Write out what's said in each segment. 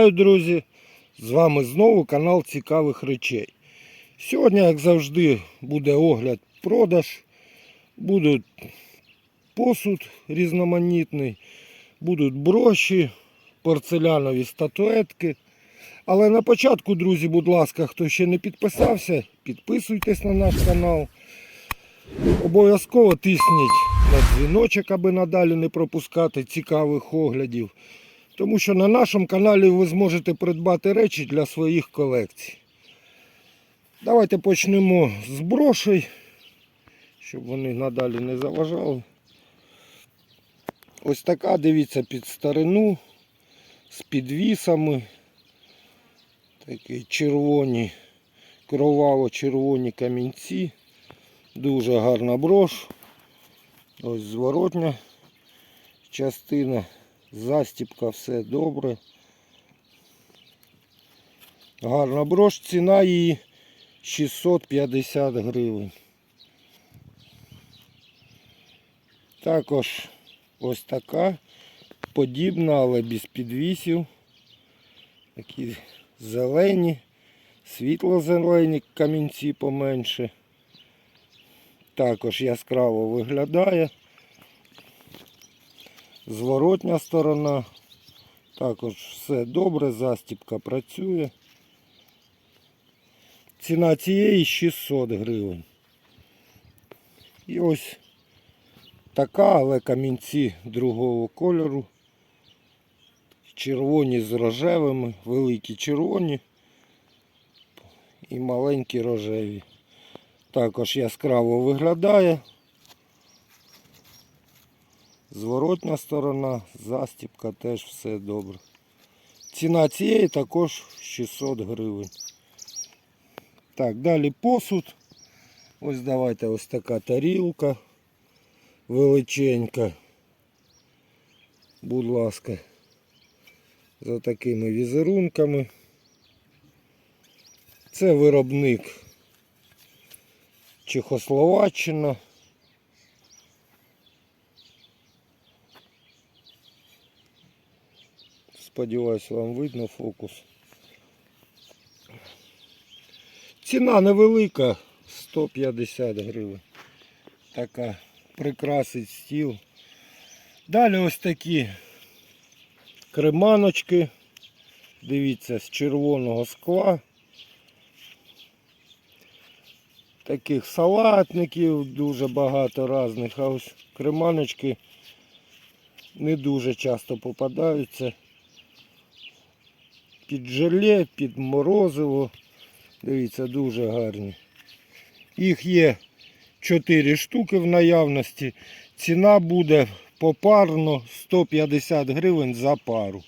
Вітаю, друзі! З вами знову канал Цікавих речей. Сьогодні, як завжди, буде огляд продаж. Будуть посуд різноманітний, будуть броші, порцелянові статуетки. Але на початку, друзі, будь ласка, хто ще не підписався, підписуйтесь на наш канал. Обов'язково тисніть на дзвіночок, аби надалі не пропускати цікавих оглядів. Тому що на нашому каналі ви зможете придбати речі для своїх колекцій. Давайте почнемо з брошей, щоб вони надалі не заважали. Ось така, дивіться, під старину, з підвісами. Такі червоні, кроваво-червоні камінці. Дуже гарна брош. Ось зворотня частина. Застіпка, все добре. Гарна брош, ціна її 650 гривень. Також ось така подібна, але без підвісів. Такі зелені, світло-зелені камінці поменше. Також яскраво виглядає. Зворотня сторона. Також все добре, застіпка працює. Ціна цієї 600 гривень. І ось така, але камінці другого кольору. Червоні з рожевими, великі червоні і маленькі рожеві. Також яскраво виглядає. Зворотня сторона, застіпка теж все добре. Ціна цієї також 600 гривень. Так, далі посуд. Ось давайте ось така тарілка величенька. Будь ласка, за такими візерунками. Це виробник Чехословаччина. Сподіваюсь, вам видно фокус. Ціна невелика, 150 гривень. Така прикрасить стіл. Далі ось такі креманочки. Дивіться, з червоного скла. Таких салатників дуже багато різних, а ось креманочки не дуже часто попадаються. Під желе, під морозиво. Дивіться, дуже гарні. Їх є 4 штуки в наявності. Ціна буде попарно 150 гривень за пару.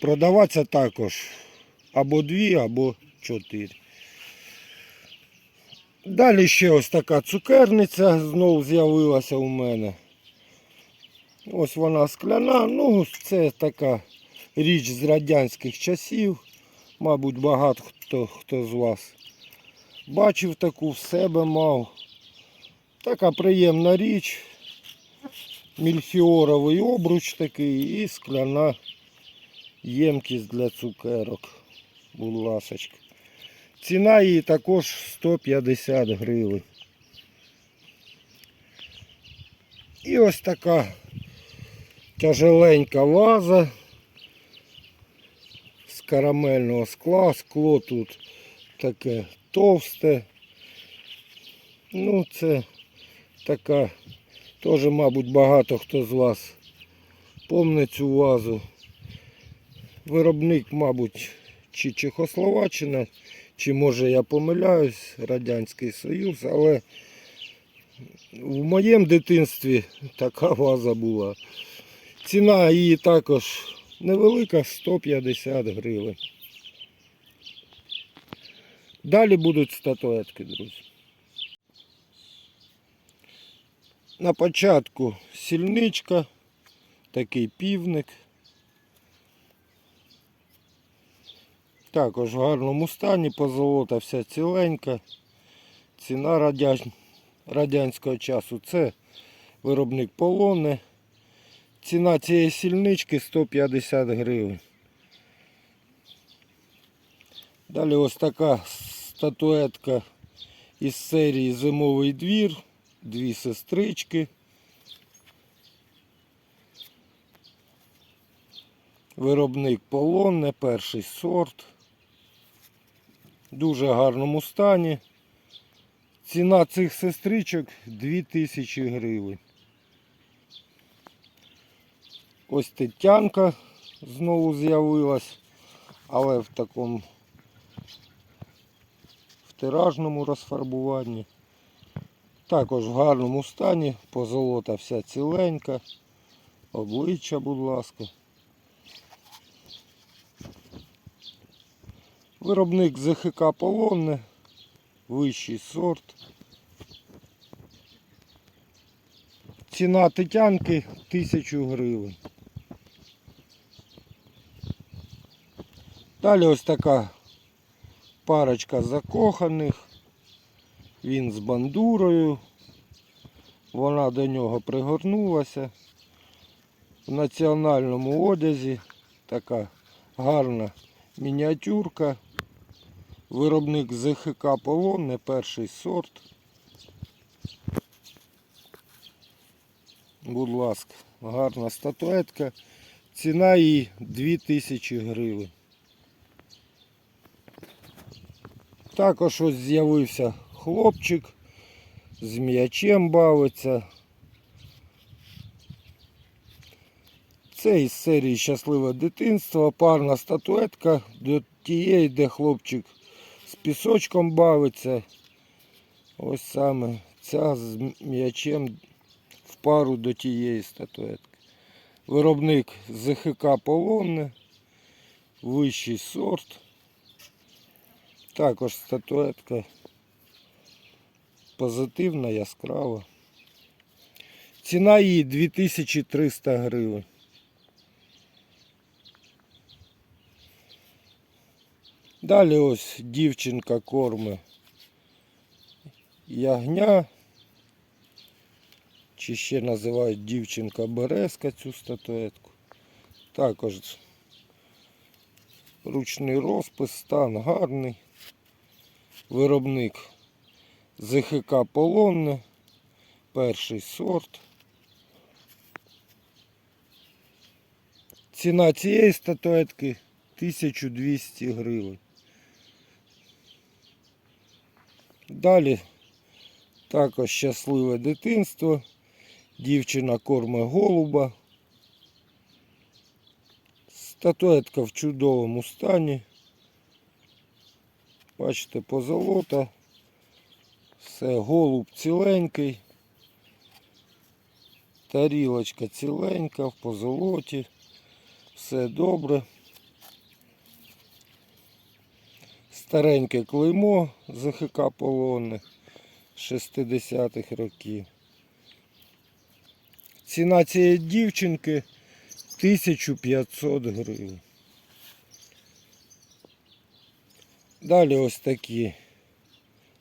Продаватися також або 2, або 4. Далі ще ось така цукерниця знову з'явилася у мене. Ось вона скляна, ну це така річ з радянських часів. Мабуть, багато хто, хто з вас бачив таку, в себе мав. Така приємна річ. Мільхіоровий обруч такий і скляна ємкість для цукерок. Будь ласочка. Ціна її також 150 гривень. І ось така тяжеленька ваза карамельного скла. Скло тут таке товсте. Ну, це така, теж, мабуть, багато хто з вас помне цю вазу. Виробник, мабуть, чи Чехословаччина, чи може я помиляюсь, Радянський Союз, але в моєму дитинстві така ваза була. Ціна її також невелика 150 гривень. Далі будуть статуетки, друзі. На початку сільничка, такий півник. Також в гарному стані, позолота вся ціленька. Ціна радянського часу. Це виробник полони. Ціна цієї сільнички 150 гривень. Далі ось така статуетка із серії Зимовий двір. Дві сестрички. Виробник полонне, перший сорт. В дуже гарному стані. Ціна цих сестричок 2000 гривень. Ось Тетянка знову з'явилась, але в такому в тиражному розфарбуванні. Також в гарному стані, позолота вся ціленька. Обличчя, будь ласка. Виробник ЗХК Полонне, вищий сорт. Ціна тетянки 1000 гривень. Далі ось така парочка закоханих. Він з бандурою. Вона до нього пригорнулася. В національному одязі така гарна мініатюрка. Виробник ЗХК Полонне, перший сорт. Будь ласка, гарна статуетка. Ціна її 2000 гривень. Також ось з'явився хлопчик, з м'ячем бавиться. Це із серії Щасливе дитинство, парна статуетка до тієї, де хлопчик з пісочком бавиться. Ось саме ця з м'ячем в пару до тієї статуетки. Виробник ЗХК Полонне, вищий сорт. Також статуетка позитивна, яскрава. Ціна її 2300 гривень. Далі ось дівчинка корме ягня. Чи ще називають дівчинка березка цю статуетку. Також ручний розпис, стан гарний. Виробник ЗХК Полонне, перший сорт. Ціна цієї статуетки 1200 гривень. Далі також щасливе дитинство. Дівчина корме голуба. Статуетка в чудовому стані. Бачите, позолота. Все, голуб ціленький. Тарілочка ціленька в позолоті. Все добре. Стареньке клеймо ЗХК полонне 60-х років. Ціна цієї дівчинки 1500 гривень. Далі ось такі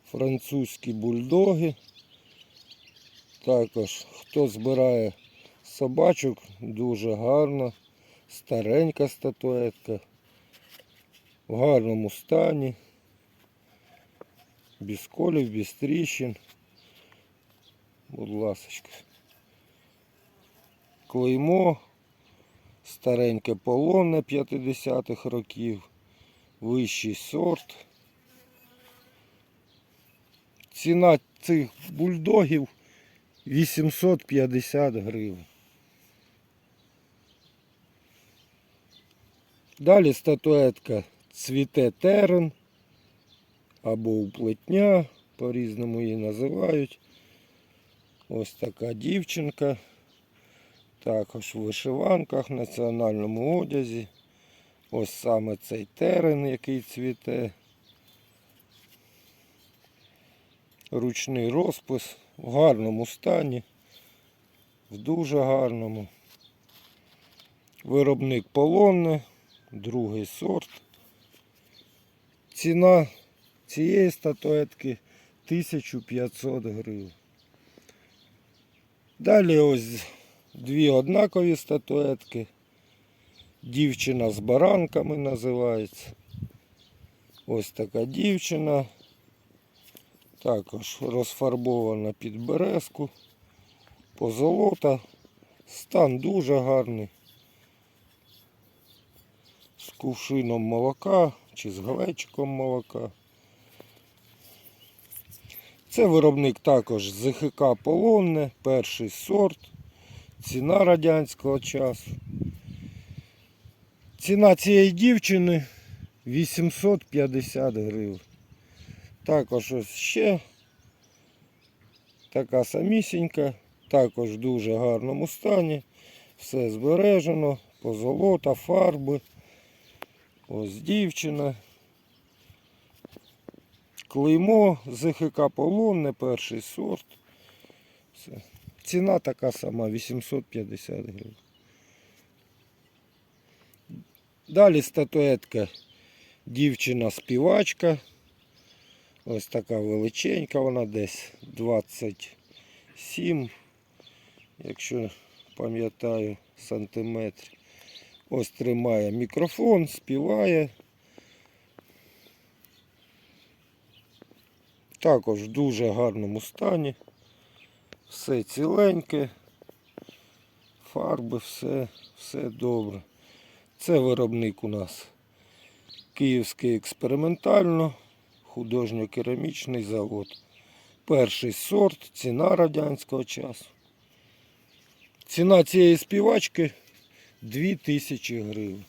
французькі бульдоги. Також хто збирає собачок, дуже гарна, старенька статуетка, в гарному стані, без колів, без тріщин. Будь ласочка. Клеймо, стареньке полонне 50-х років, вищий сорт. Ціна цих бульдогів 850 гривень. Далі статуетка цвіте терен або уплетня, по-різному її називають. Ось така дівчинка. Також в вишиванках, національному одязі. Ось саме цей терен, який цвіте. Ручний розпис в гарному стані, в дуже гарному. Виробник полонне, другий сорт. Ціна цієї статуетки 1500 гривень. Далі ось дві однакові статуетки. Дівчина з баранками називається. Ось така дівчина. Також розфарбована під березку. Позолота. Стан дуже гарний. З кувшином молока чи з глечиком молока. Це виробник також ЗХК Полонне, перший сорт. Ціна радянського часу. Ціна цієї дівчини 850 гривень. Також ось ще така самісінька, також в дуже гарному стані. Все збережено, позолота, фарби. Ось дівчина. Клеймо ЗХК Полонне, перший сорт. Все. Ціна така сама 850 гривень. Далі статуетка дівчина-співачка. Ось така величенька, вона десь 27, якщо пам'ятаю, сантиметрів. Ось тримає мікрофон, співає. Також в дуже гарному стані. Все ціленьке, фарби, все, все добре. Це виробник у нас Київський експериментально художньо-керамічний завод. Перший сорт, ціна радянського часу. Ціна цієї співачки 2000 гривень.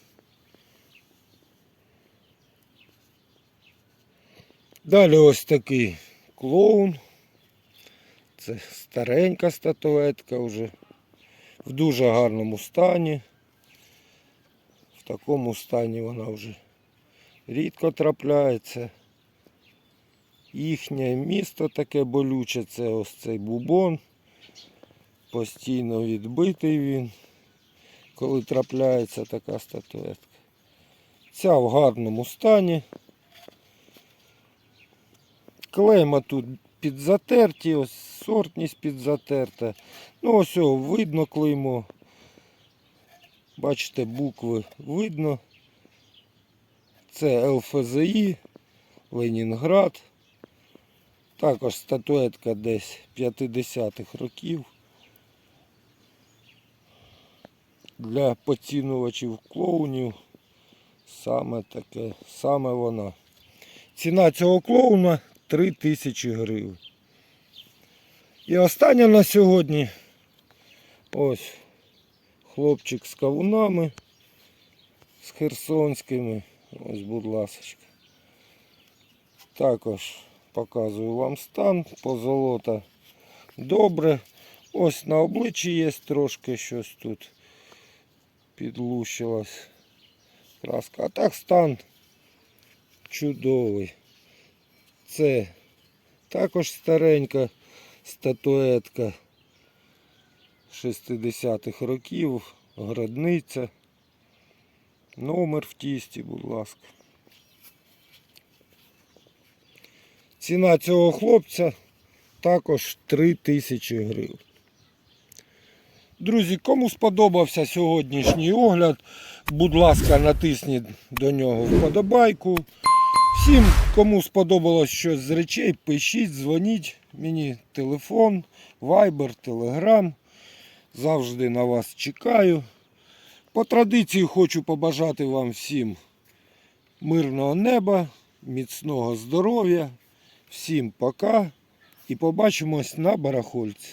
Далі ось такий клоун. Це старенька статуетка вже в дуже гарному стані. В такому стані вона вже рідко трапляється. Їхнє місто таке болюче, це ось цей бубон. Постійно відбитий він, коли трапляється така статуетка. Ця в гарному стані. Клейма тут підзатерті, ось сортність підзатерта. Ну ось о, видно клеймо. Бачите, букви видно. Це ЛФЗІ, Ленінград. Також статуетка десь 50-х років. Для поцінувачів клоунів саме таке, саме вона. Ціна цього клоуна 3000 гривень. І остання на сьогодні ось хлопчик з кавунами, з херсонськими. Ось, будь ласка. Також показую вам стан, позолота добре. Ось на обличчі є трошки щось тут підлущилось краска. А так стан чудовий. Це також старенька статуетка 60-х років, градниця. Номер в тісті, будь ласка. Ціна цього хлопця також 3000 гривень. Друзі, кому сподобався сьогоднішній огляд, будь ласка, натисніть до нього вподобайку. Всім, кому сподобалось щось з речей, пишіть, дзвоніть. Мені телефон, вайбер, телеграм. Завжди на вас чекаю. По традиції хочу побажати вам всім мирного неба, міцного здоров'я. Всім пока і побачимось на барахольці.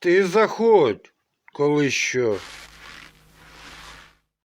Ти заходь, коли що.